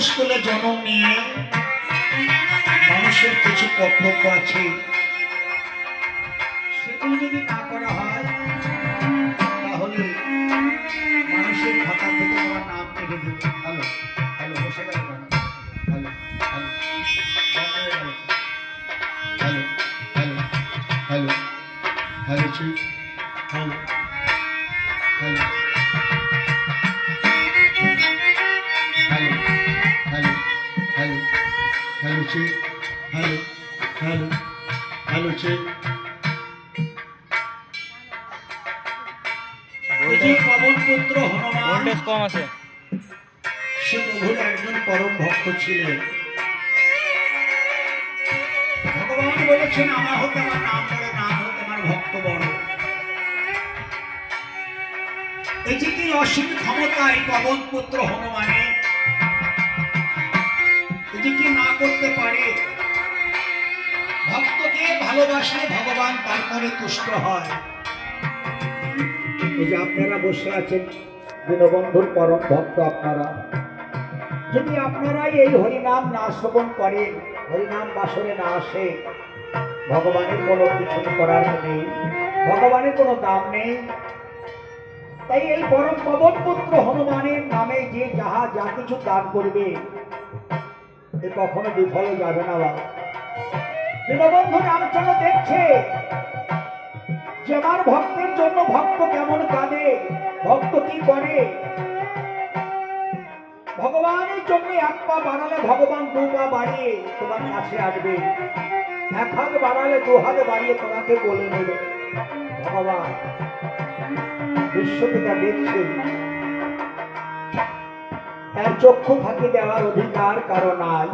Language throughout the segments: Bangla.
স্কুলে জন্ম নিয়ে মানুষের কিছু কর্তব্য আছে যদি করা হয় তাহলে মানুষের খাতা থেকে আমার নাম কেটে দেবে হ্যালো হ্যালো বসে হয়ে hello hello hello hello hello chief এই যে হনুমান কম আছে। সে প্রভুর একজন পরম ভক্ত ছিলেন। ভগবান বলেছেন আমার হতে আমার নাম বড় নাম হতে আমার ভক্ত বড়। এই যে কি অসীম ক্ষমতা এই পবন পুত্র হনুমানের এই কি না করতে পারে? ভক্তকে ভালোবাসলে ভগবান তারপরে তুষ্ট হয়। এই যে আপনারা বসে আছেন, দীনবন্ধুর পরম ভক্ত আপনারা। যদি আপনারাই এই হরিনাম না শ্রবণ করেন, হরিনাম বাসরে না আসে, ভগবানের কোনো কিছু করার নেই, ভগবানের কোনো দাম নেই। তাই এই পরম পবন পুত্র হনুমানের নামে যে যাহা যা কিছু দান করবে এ কখনো বিফলে যাবে না বাবা। দীনবন্ধু রামচন্দ্র দেখছে যে আমার ভক্তের জন্য ভক্ত কেমন কাঁদে, ভক্ত কি করে? ভগবানের জন্য এক পা বাড়ালে ভগবান দু পা বাড়িয়ে তোমার কাছে আসবে। এক হাত বাড়ালে দু হাত বাড়িয়ে তোমাকে বলে নেবে। ভগবান, বিশ্বপিতা দেখছে। তার চক্ষু ফাঁকি দেওয়ার অধিকার কারও নাই।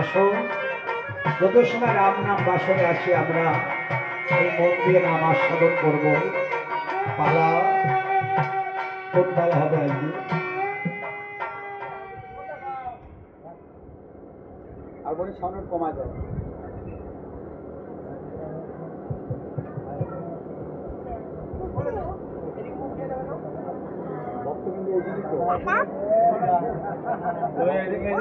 আসুন যত সময় রাম নাম বাসনে আসি আমরা এই মন দিয়ে নাম আস্বাদন করব। পালা কোন পালা হবে আজকে আর বলি সাউন্ড কমায় দাও। ভক্ত কিন্তু এদিকে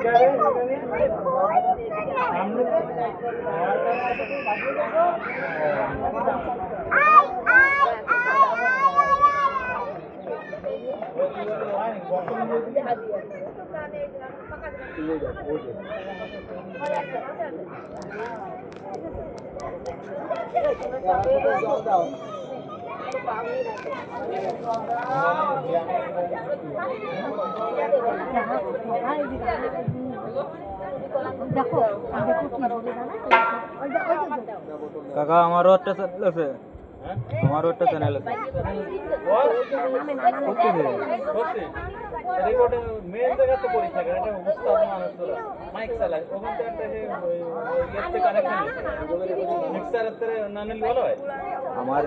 তো। কাকা আমারও একটা চ্যানেল আছে। আমারও একটা চ্যানেল আছে। আমার